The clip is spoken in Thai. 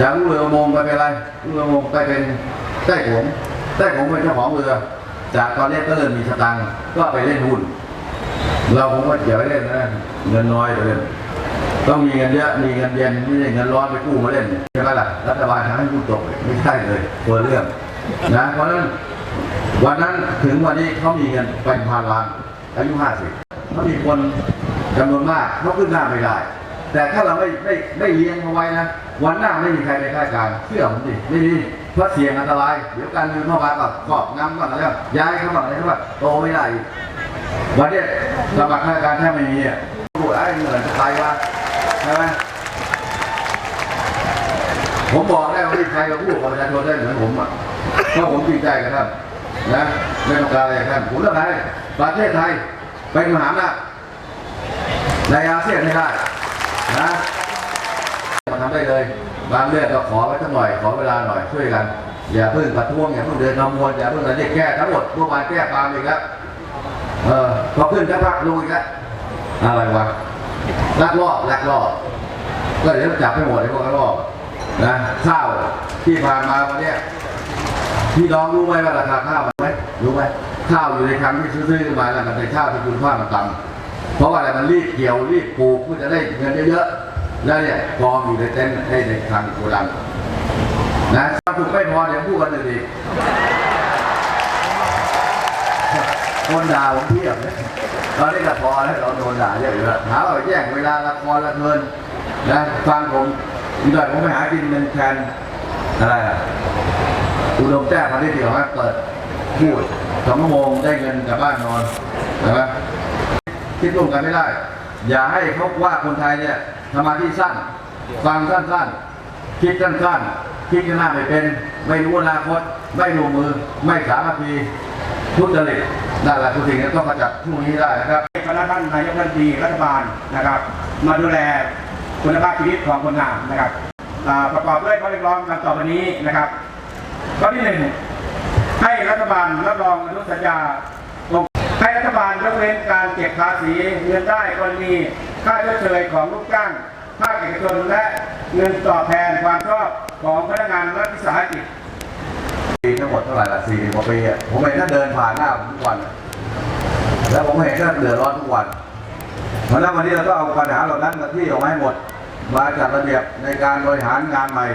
จากลูกเรือมงไปเป็นอะไรลูกเรือมงไปเป็นใต้ขงใต้ขงเป็นเจ้าของเรือ จากตอนนี้ก็เริ่มมีสตังค์ก็ไปเล่นหุ้น เราคงว่าอย่าไปเล่นนะเงินน้อยไปเล่นต้องมีเงินเยอะมีเงินเย็นไม่ใช่เงินร้อนไปกู้มาเล่นใช่ไหมล่ะรัฐบาลทำให้กู้ตกไม่ใช่เลยตัวเรื่องนะเพราะฉะนั้นวันนั้นถึงวันนี้เขามีเงินเป็นพันล้านอายุห้าสิบเขามีคนจำนวนมากเขาขึ้นหน้าไม่ได้ แต่ถ้าเราไม่ไม่ไม่เลี้ยงเขาไว้นะ วันหน้าไม่มีใครไปคาดการเชื่อผมดิไม่มีเพราะเสี่ยงอันตราย เดี๋ยวการเงินเข้ามาก็ครอบงำบ้างอะไรบ้างย้ายเขาบ้างอะไรเขาบ้าโตไม่ได้วันเนี้ยสมัครข้าราชการแทบไม่มีอะพูดไอ้เงินใครวะใช่ไหมผมบอกได้ว่าที่ใครมาพูดกับประชาชนได้เหมือนผมอะเพราะผมจริงใจกับท่านนะไม่ต้องการอะไรท่านผมต้องการให้ประเทศไทยเป็นมหาอำนาจในอาเซียนให้ได้นะ ได้เลย บางเรื่องก็ขอไว้สักหน่อย ขอเวลาหน่อยช่วยกัน อย่าเพิ่งประท้วงอย่าเพิ่งเดินขบวนอย่าเพิ่งอะไรนี่แก้ทั้งหมดพวกมาแก้ตามอีกแล้วเออพอขึ้นสักพักลงอีกแล้วอะไรวะลักลอบลักลอบก็เดี๋ยวจับให้หมดไอ้พวกลักลอบนะข้าวที่ผ่านมาวันนี้พี่น้องรู้ไหมว่าราคาข้าวมันไหมรู้ไหมข้าวอยู่ในครั้งที่ซื้อๆมาแล้วมันเป็นข้าวที่คุณภาพมันต่ำเพราะว่าอะไรมันรีบเกี่ยวรีบปลูกเพื่อจะได้เงินเยอะๆ แล้วเนี่ยกองอยู่ในเต็นท์ให้ในคลังโกดังนะถ้าถูกไม่พอเดี๋ยวพูดกันเลยดีคนด่าผมเพียบเลยตอนนี้ละครแล้วเราโดนด่าเยอะอยู่แล้วหาว่าแย่งเวลาละครละเงินนะฟังผมอีกหน่อยผมไปหากินเป็นแทนอะไรอะอุดมแจ้งพันธุ์เดียวฮะเปิดพูดสองชั่วโมงได้เงินกลับบ้านนอนใช่ไหมคิดร่วมกันไม่ได้ อย่าให้เขาว่าคนไทยเนี่ยสมาธิสั้น ฟังสั้นๆ คิดสั้นๆ คิดหน้าไม่เป็น ไม่รู้อนาคต ไม่ลงมือ ไม่สามัคคีทุจริตนั่นแหละทุกสิ่งที่ต้องกระจัดพวกนี้ได้นะครับคณะท่านนายกรัฐมนตรีรัฐบาลนะครับ มาดูแลคุณภาพชีวิตของคนงานนะครับประกอบด้วยข้อเรียกร้องดังต่อไปนี้นะครับข้อที่หนึ่งให้รัฐบาลรับรองอนุสัญญา ให้รัฐบาลยกเว้นการเก็บภาษีเงินได้กรณีค่าชดเชยของลูกจ้างภาคเอกชนและเงินตอบแทนความชอบของพนักงานรัฐวิสาหกิจปีทั้งหมดเท่าไหร่ละสี่สิบกว่าปีผมเห็นท่านเดินผ่านหน้าผมทุกวัน แล้วผมเห็นท่านเดือดร้อนทุกวันเพราะฉะนั้นวันนี้เราต้องเอาปัญหาเหล่านั้นมาที่ออกมาให้หมด มาจัดระเบียบในการบริหารงานใหม่